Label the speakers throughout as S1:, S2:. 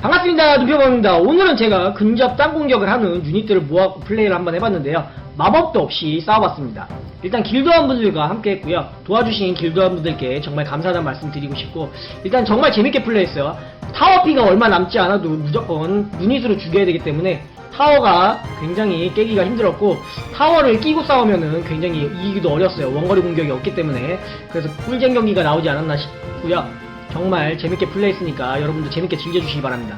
S1: 반갑습니다. 누표범입니다. 오늘은 제가 근접 땅 공격을 하는 유닛들을 모아갖고 플레이를 한번 해봤는데요. 마법도 없이 싸워봤습니다. 일단 길드원분들과 함께 했고요. 도와주신 길드원분들께 정말 감사하다는 말씀 드리고 싶고 일단 정말 재밌게 플레이했어요. 타워피가 얼마 남지 않아도 무조건 유닛으로 죽여야 되기 때문에 타워가 굉장히 깨기가 힘들었고 타워를 끼고 싸우면은 굉장히 이기기도 어렸어요. 원거리 공격이 없기 때문에 그래서 꿀잼 경기가 나오지 않았나 싶고요. 정말 재밌게 플레이했으니까 여러분도 재밌게 즐겨주시기 바랍니다.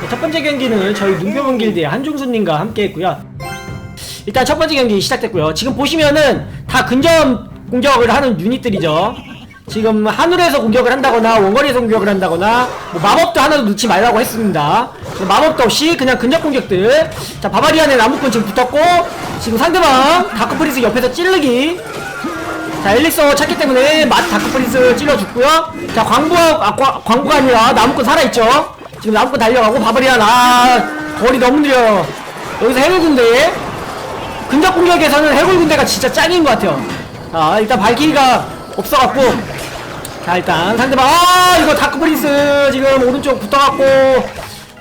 S1: 네, 첫 번째 경기는 저희 눈표본 길드의 한중수님과 함께 했고요. 일단 첫 번째 경기 시작됐고요. 지금 보시면은 다 근접 공격을 하는 유닛들이죠. 지금 하늘에서 공격을 한다거나 원거리에서 공격을 한다거나 뭐 마법도 하나도 넣지 말라고 했습니다. 마법도 없이 그냥 근접 공격들. 자 바바리안의 나무꾼 지금 붙었고 지금 상대방 다크프리스 옆에서 찌르기. 자 엘릭서 찾기 때문에 맛 다크프리스 찔러줬고요. 자 광부가 아, 과- 광부가 아니라 나무꾼 살아있죠. 지금 나무꾼 달려가고 바바리안 아 거리 너무 느려요. 여기서 해골 군대 근접 공격에서는 해골 군대가 진짜 짱인 것 같아요. 자, 일단 발키리가 없어갖고. 자, 일단 상대방, 아, 이거 다크프린스 지금 오른쪽 붙어갖고.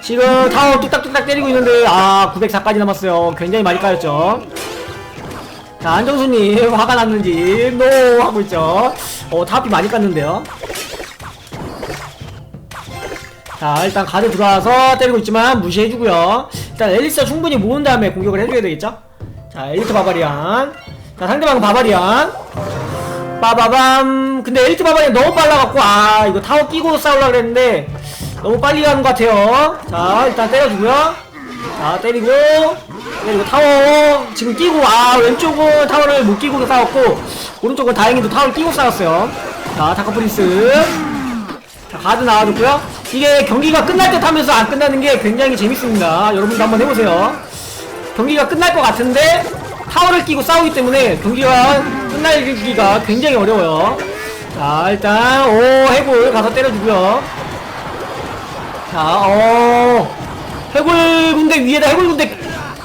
S1: 지금 타워 뚝딱뚝딱 때리고 있는데, 아, 904까지 남았어요. 굉장히 많이 까였죠. 자, 안정수님, 화가 났는지, 노! 하고 있죠. 어, 타업이 많이 깠는데요. 자, 일단 가드 들어와서 때리고 있지만 무시해주고요. 일단 엘리스 충분히 모은 다음에 공격을 해줘야 되겠죠? 자, 엘리트 바바리안. 자, 상대방은 바바리안. 빠바밤. 근데 엘리트 바바리안 너무 빨라갖고, 아, 이거 타워 끼고 싸우려고 그랬는데, 너무 빨리 가는 것 같아요. 자, 일단 때려주고요. 자, 때리고, 때리고 타워. 지금 끼고, 아, 왼쪽은 타워를 못 끼고 싸웠고, 오른쪽은 다행히도 타워를 끼고 싸웠어요. 자, 다카프린스. 자, 가드 나와줬고요. 이게 경기가 끝날 듯 하면서 안 끝나는 게 굉장히 재밌습니다. 여러분도 한번 해보세요. 경기가 끝날 것 같은데 타워를 끼고 싸우기 때문에 경기가 끝날기가 굉장히 어려워요. 자, 일단 오 해골 가서 때려주고요. 자, 어 위에다 해골 군대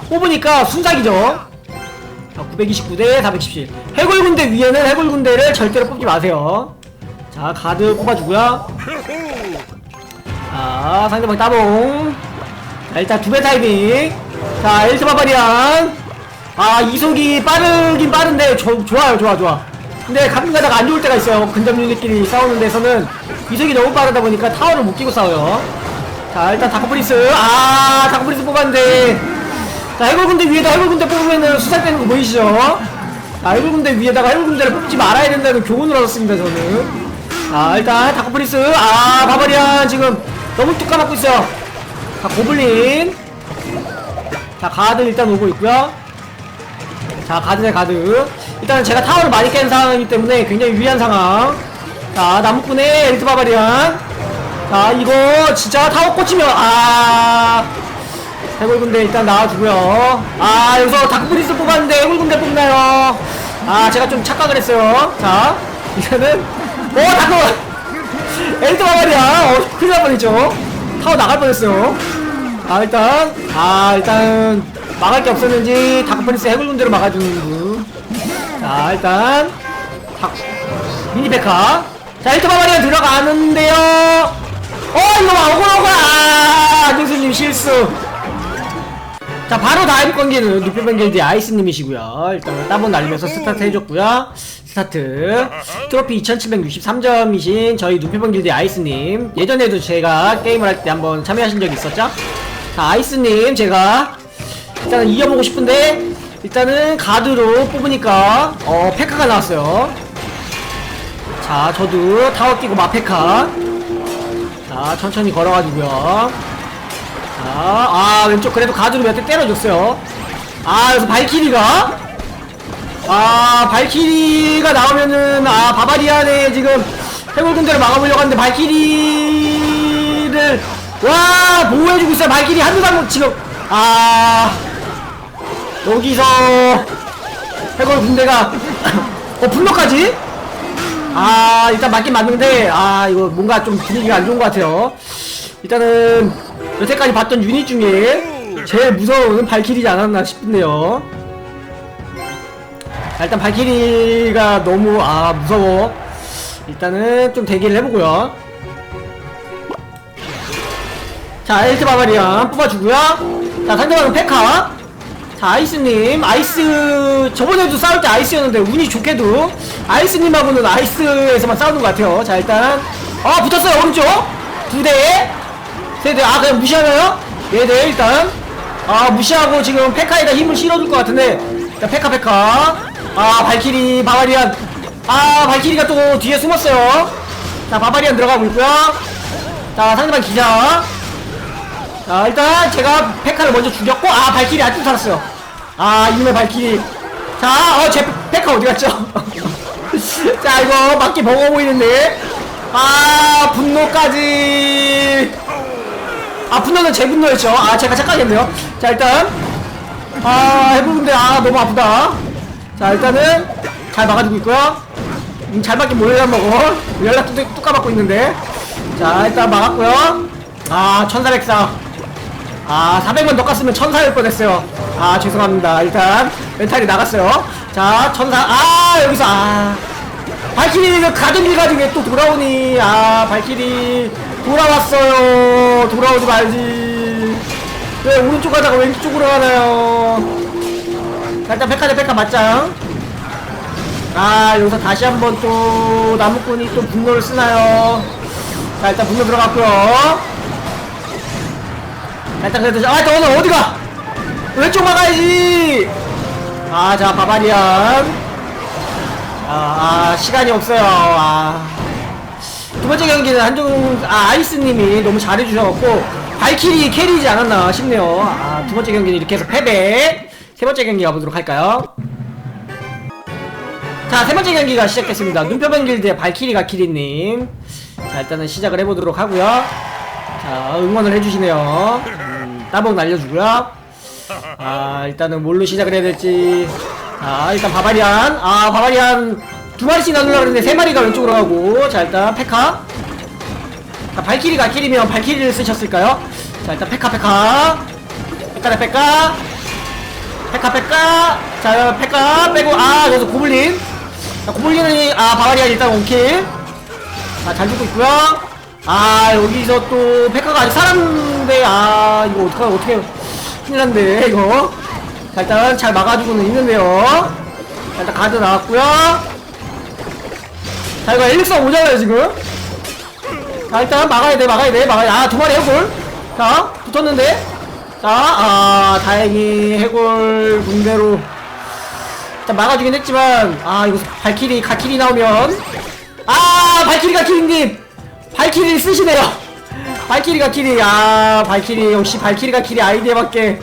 S1: 뽑으니까 순삭이죠. 자, 929대 417. 해골 군대 위에는 해골 군대를 절대로 뽑지 마세요. 자, 가드 뽑아주고요. 자, 상대방 따봉. 자, 일단 두 배 타이밍. 자, 엘트 바바리안. 아, 이속이 빠르긴 빠른데, 조, 좋아요, 좋아, 좋아. 근데 가끔 가다가 안 좋을 때가 있어요. 근접 유닛끼리 싸우는 데서는 이속이 너무 빠르다 보니까 타워를 못 끼고 싸워요. 자, 일단 다크프리스. 아, 다크프리스 뽑았는데. 자, 해골군대 위에다 해골군대 뽑으면은 수살되는 거 보이시죠? 자, 해골군대 위에다가 해골군대를 뽑지 말아야 된다는 교훈을 얻었습니다, 저는. 자, 일단 다크프리스. 아, 바바리안 지금 너무 뚝 까먹고 있어요. 자, 고블린. 자, 가드 일단 오고 있고요. 자, 가드 대 가드. 일단 제가 타워를 많이 깬 상황이기 때문에 굉장히 유리한 상황. 자, 나무꾼의 엘리트 바바리안. 자, 이거 진짜 타워 꽂히면, 아. 해골군대 일단 나와주고요. 아, 여기서 다크프리스 뽑았는데 해골군대 뽑나요? 아, 제가 좀 착각을 했어요. 자, 이거는, 오, 다크! 엘리트 바바리안. 어, 큰일 날 뻔했죠. 타워 나갈 뻔했어요. 아 일단 아 일단 막을 게 없었는지 다크프린스 해골군대로 막아주는 분. 자 일단 다 미니페카. 자 일단 바바리안 들어가는데요. 어 이거 봐 오고 오고 아 안정수님 실수. 자 바로 다음 관계는 누표변길드 아이스님이시고요. 일단 따번 날리면서 스타트 해줬고요. 스타트. 트로피 2763점이신 저희 누표변길드 아이스님. 예전에도 제가 게임을 할 때 한번 참여하신 적이 있었죠? 자 아이스님 제가 일단은 이겨보고 싶은데 일단은 가드로 뽑으니까 어 페카가 나왔어요. 자 저도 타워 끼고 마페카 자 천천히 걸어가지고요 자, 아, 왼쪽 그래도 가드로 몇 대 때려줬어요. 아, 여기서 발키리가? 아, 발키리가 나오면은, 아, 바바리안의 지금 해골 군대를 막아보려고 하는데, 발키리를, 와, 보호해주고 있어요. 발키리 한두 방 지금, 아, 여기서 해골 군대가, 어, 분노까지? 아, 일단 맞긴 맞는데, 아, 이거 뭔가 좀 분위기가 안 좋은 것 같아요. 일단은, 여태까지 봤던 유닛 중에 제일 무서운 발키리지 않았나 싶은데요. 자, 일단 발키리가 너무, 아, 무서워. 일단은 좀 대기를 해보고요. 자 엘트 바바리안 뽑아주고요 자 상대방은 페카 자 아이스님 아이스 저번에도 싸울 때 아이스였는데 운이 좋게도 아이스님하고는 아이스에서만 싸우는 것 같아요. 자 일단 아 붙었어요. 오른쪽. 두 대. 세 대. 아 그냥 무시하나요? 네네 일단. 아 무시하고 지금 페카에다 힘을 실어줄 것 같은데. 자 페카 페카. 아 발키리 바바리안. 아 발키리가 또 뒤에 숨었어요. 자 바바리안 들어가고 있고요. 자 상대방 기자. 자 일단 제가 페카를 먼저 죽였고 아 발키리 아직도 살았어요 아 이놈의 발키리. 자 어제 페카 어디 갔죠? 자 이거 맞게 버거 보이는데. 아 분노까지. 아 분노는 제 분노였죠. 아 제가 착각했네요. 자 일단 아 해보는데 아 너무 아프다. 자 일단은 잘 막아주고 있고요. 음, 잘 맞긴 몰래 먹어. 연락 뚝, 뚝 까먹고 있는데. 자 일단 막았고요. 아 천사백사 아 400만 더 깠으면 천사일 뻔했어요. 아 죄송합니다. 일단 멘탈이 나갔어요. 자 천사 아 여기서 아. 발키리가 가던 길 가지고 왜또 돌아오니 아 발키리 돌아왔어요. 돌아오지 말지. 왜 오른쪽 가다가 왼쪽으로 가나요? 자, 일단 백화 대 백화 맞짱. 아 여기서 다시 한번 또 나무꾼이 또 분노를 쓰나요? 자 일단 분노 들어갔고요. 자, 일단 그래도 아 오늘 어디가 왼쪽 막아야지 아자 바바리안 아, 아, 시간이 없어요. 아. 두 번째 경기는 한종, 아, 아이스님이 너무 잘해주셔갖고, 발키리 캐리지 않았나 싶네요. 아, 두 번째 경기는 이렇게 해서 패배. 세 번째 경기 가보도록 할까요? 자, 세 번째 경기가 시작됐습니다. 눈뼈변 길드의 발키리가 키리님. 자, 일단은 시작을 해보도록 하고요 자, 응원을 해주시네요. 음, 따봉 날려주고요 아, 일단은 뭘로 시작을 해야 될지. 자, 일단 바바리안. 아, 바바리안 두 마리씩 나누려고 했는데 세 마리가 왼쪽으로 가고. 자, 일단 페카. 자, 발키리가 킬이면 발키리를 쓰셨을까요? 자, 일단 페카, 페카. 페카다, 페카. 페카, 페카. 자, 페카 빼고. 아, 여기서 고블린. 자, 고블린이, 아, 바바리안 일단 원킬. 자, 잘 죽고 있고요 아, 여기서 또 페카가 아직 살았는데, 아, 이거 어떡하, 어떻게. 큰일 났네, 이거. 자, 일단 잘 막아주고는 있는데요. 자, 일단 가드 나왔고요 자, 이거 엘릭서 오잖아요, 지금. 자, 일단 막아야 돼, 막아야 돼, 막아야 돼. 아, 두 마리 해골. 자, 붙었는데. 자, 아, 다행히 해골 군대로. 일단 막아주긴 했지만, 아, 이거 발키리, 가키리 나오면. 아, 발키리, 가키리님! 발키리 쓰시네요. 발키리, 가 키리. 아, 발키리. 역시 발키리, 가 키리 아이디어밖에.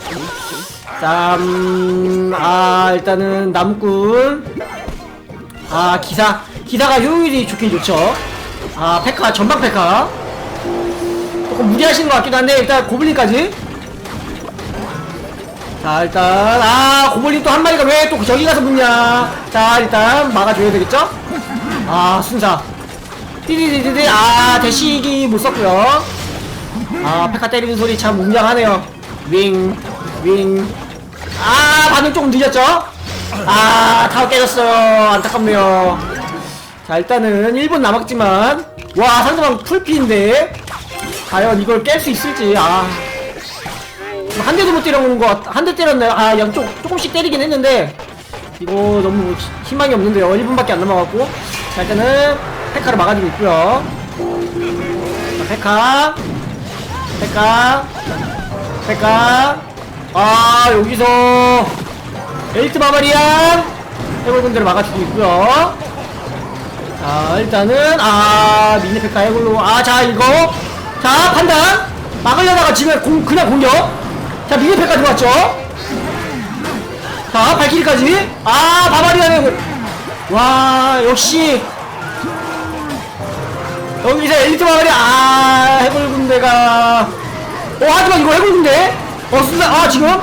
S1: 자, 음, 아, 일단은 나무꾼. 아, 기사. 기사가 효율이 좋긴 좋죠. 아, 페카, 전방 페카. 조금 무리하신 것 같기도 한데, 일단 고블린까지. 자, 일단, 아, 고블린 또 한 마리가 왜 또 저기 가서 붙냐. 자, 일단 막아줘야 되겠죠? 아, 순사. 띠디디디디, 아, 대시기 못 썼고요 아, 페카 때리는 소리 참 웅장하네요. 윙, 윙. 아, 반응 조금 늦었죠? 아, 타워 깨졌어요. 안타깝네요. 자, 일단은 1분 남았지만, 와, 상대방 풀피인데, 과연 이걸 깰 수 있을지, 아. 한 대도 못 때려오는 것 같, 한 대 때렸나요? 아, 양쪽 조금씩 때리긴 했는데, 이거 너무 히- 희망이 없는데요. 1분밖에 안 남아갖고. 자, 일단은, 페카를 막아주고 있고요 자, 페카. 페카. 페카. 아, 여기서, 에이트 바바리안. 해골군대를 막아주고 있고요 자, 일단은, 아, 미니 페카 해골로, 아, 자, 이거. 자, 판단. 막으려다가 지금 공, 그냥 공격. 자, 미니 페카 들어왔죠? 자, 발키리까지. 아, 바바리안 해골. 와, 역시. 여기서 엘리트 마을이 아 해골 군대가. 어 하지만 이거 해골 군대? 어 순간 아 지금?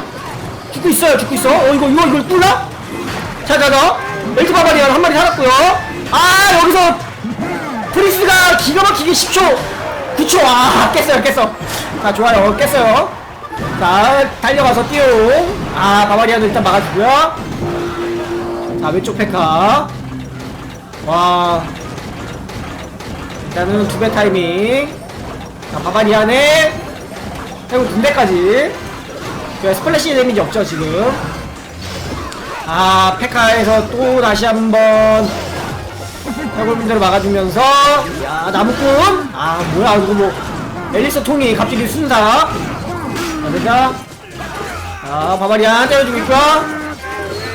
S1: 죽고 있어요 죽고 있어. 어 이거 이거 이걸 뚫나? 자자자. 엘리트 바바리안 한 마리 살았고요. 아 여기서 프리스가 기가 막히게 10초 9초. 아 깼어요 깼어. 자 좋아요. 깼어요. 자 달려가서 띠용 아 바바리안을 일단 막아주고요. 자 왼쪽 페카. 와 일단은 두 배 타이밍. 자 바바리안의 그리고 군대까지. 그 스플래시 데미지 없죠 지금. 아 페카에서 또 다시 한 번 해골분대로 막아주면서. 야 나무꾼 아 뭐야 이거 뭐. 앨리스 통이 갑자기 순사. 자 되자 자 바바리안 때려주고 있고요.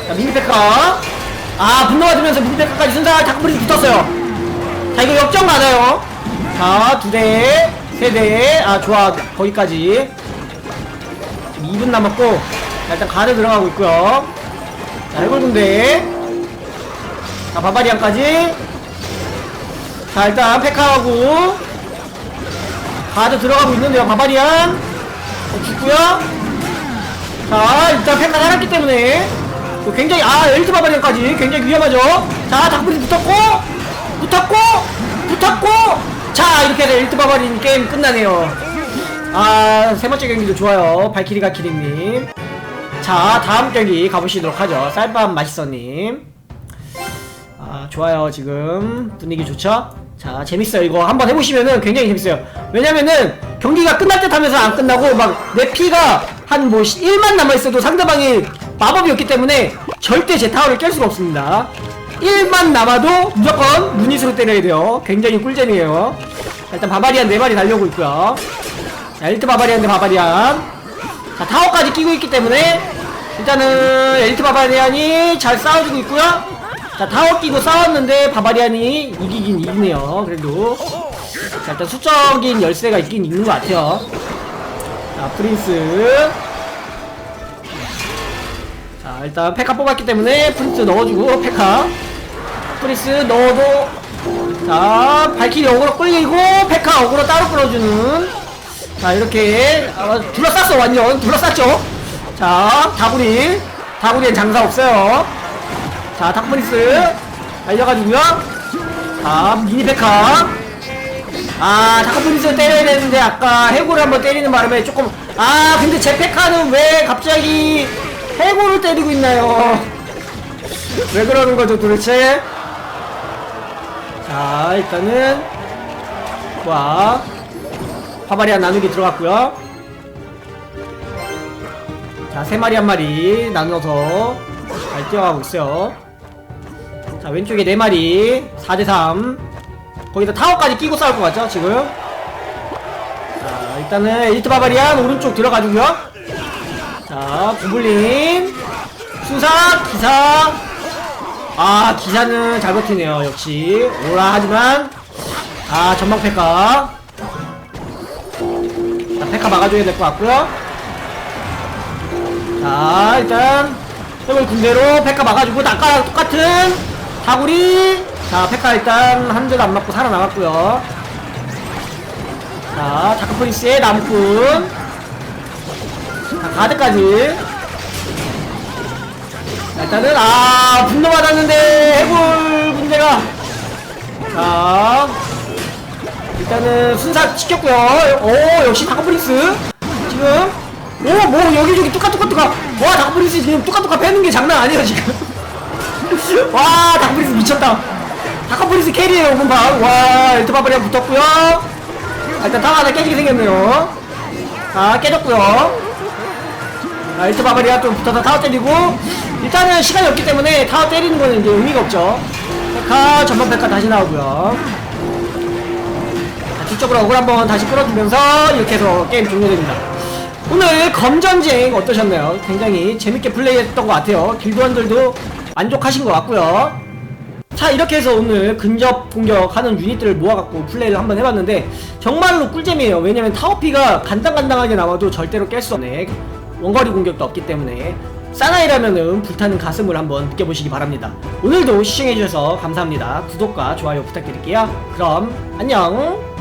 S1: 자 미니페카. 아 분노가 들면서 미니페카까지 순사 다크브리 붙었어요 자 이거 역전 가나요. 자 두대 세대. 아 좋아. 거기까지. 지금 2분 남았고 자, 일단 가드 들어가고 있고요. 자 해골 군대. 자 바바리안까지. 자 일단 페카하고 가드 들어가고 있는데요 바바리안. 어, 죽고요. 자 일단 페카 살았기 때문에. 또 굉장히 아 엘리트 바바리안까지. 굉장히 위험하죠. 자 닭불이 붙었고 붙었고 붙었고. 자 이렇게 해서 엘리트 바바리안 게임 끝나네요. 아 세번째 경기도 좋아요. 발키리가 키링님. 자 다음 경기 가보시도록 하죠. 쌀밥 맛있어님. 아 좋아요 지금. 분위기 좋죠? 자 재밌어요. 이거 한번 해보시면은 굉장히 재밌어요. 왜냐면은 경기가 끝날 듯 하면서 안 끝나고 막 내 피가 한 뭐 1만 남아있어도 상대방이 마법이 없기 때문에 절대 제 타워를 깰 수가 없습니다 1만 남아도 무조건 무닛으로 때려야 돼요. 굉장히 꿀잼이에요. 자, 일단 바바리안 4마리 달려오고 있고요. 자 1트 바바리안 대 바바리안. 자 타워까지 끼고 있기 때문에 일단은 엘리트 바바리안이 잘 싸워주고 있고요. 자 타워 끼고 싸웠는데 바바리안이 이기긴 이기네요 그래도. 자 일단 수적인 열쇠가 있긴 있는 것 같아요. 자 프린스. 자 일단 페카 뽑았기 때문에 프린스 넣어주고 페카. 프린스 넣어도 자 발키리 어그로 끌리고 페카 어그로 따로 끌어주는. 자 이렇게 아, 둘러쌌어 완전. 둘러쌌죠? 자 다구리 다구리엔 장사 없어요. 자 닥프리스 달려가지고요. 자 미니 페카. 아 닥프리스 때려야 되는데 아까 해골을 한번 때리는 바람에 조금 아 근데 제 페카는 왜 갑자기 해골을 때리고 있나요 왜 그러는 거죠 도대체 자 일단은 와 파바리안 나누기 들어갔고요 자, 세 마리 한 마리 나눠서 잘 뛰어가고 있어요. 자, 왼쪽에 네 마리, 4대3. 거기다 타워까지 끼고 싸울 것 같죠, 지금? 자, 일단은 엘리트 바바리안 오른쪽 들어가주고요. 자, 구블린, 수사, 기사. 아, 기사는 잘 버티네요, 역시. 오라, 하지만. 아, 전방 페카. 자, 페카 막아줘야 될 것 같고요. 자 일단 해골 군대로 페카 막아주고 아까랑 똑같은 다구리 자 페카 일단 한 대도 안 맞고 살아남았고요 자 다크프린스의 남군 자 가드까지 자, 일단은 아 분노 받았는데 해골 군대가 자 일단은 순사 시켰고요 오 역시 다크프린스 지금 오, 뭐, 여기저기 뚜까뚜까뚜까. 와, 닭브리스 지금 뚜까뚜까 빼는 게 장난 아니에요, 지금. 와, 닭브리스 미쳤다. 닭브리스 캐리에요, 오분방. 와, 엘트바바리랑 붙었고요 아, 일단 타워 하나 깨지게 생겼네요. 아, 깨졌고요 아, 엘트바바리가 좀 붙어서 타워 때리고. 일단은 시간이 없기 때문에 타워 때리는 거는 이제 의미가 없죠. 백화, 전방 백화 다시 나오고요 자, 뒤쪽으로 억울 한번 다시 끌어주면서 이렇게 해서 게임 종료됩니다. 오늘 검전쟁 어떠셨나요? 굉장히 재밌게 플레이했던 것 같아요. 길드원들도 만족하신 것 같고요. 자 이렇게 해서 오늘 근접 공격하는 유닛들을 모아갖고 플레이를 한번 해봤는데 정말로 꿀잼이에요. 왜냐면 타워피가 간당간당하게 나와도 절대로 깰 수 없네. 원거리 공격도 없기 때문에 사나이라면은 불타는 가슴을 한번 느껴보시기 바랍니다. 오늘도 시청해주셔서 감사합니다. 구독과 좋아요 부탁드릴게요. 그럼 안녕!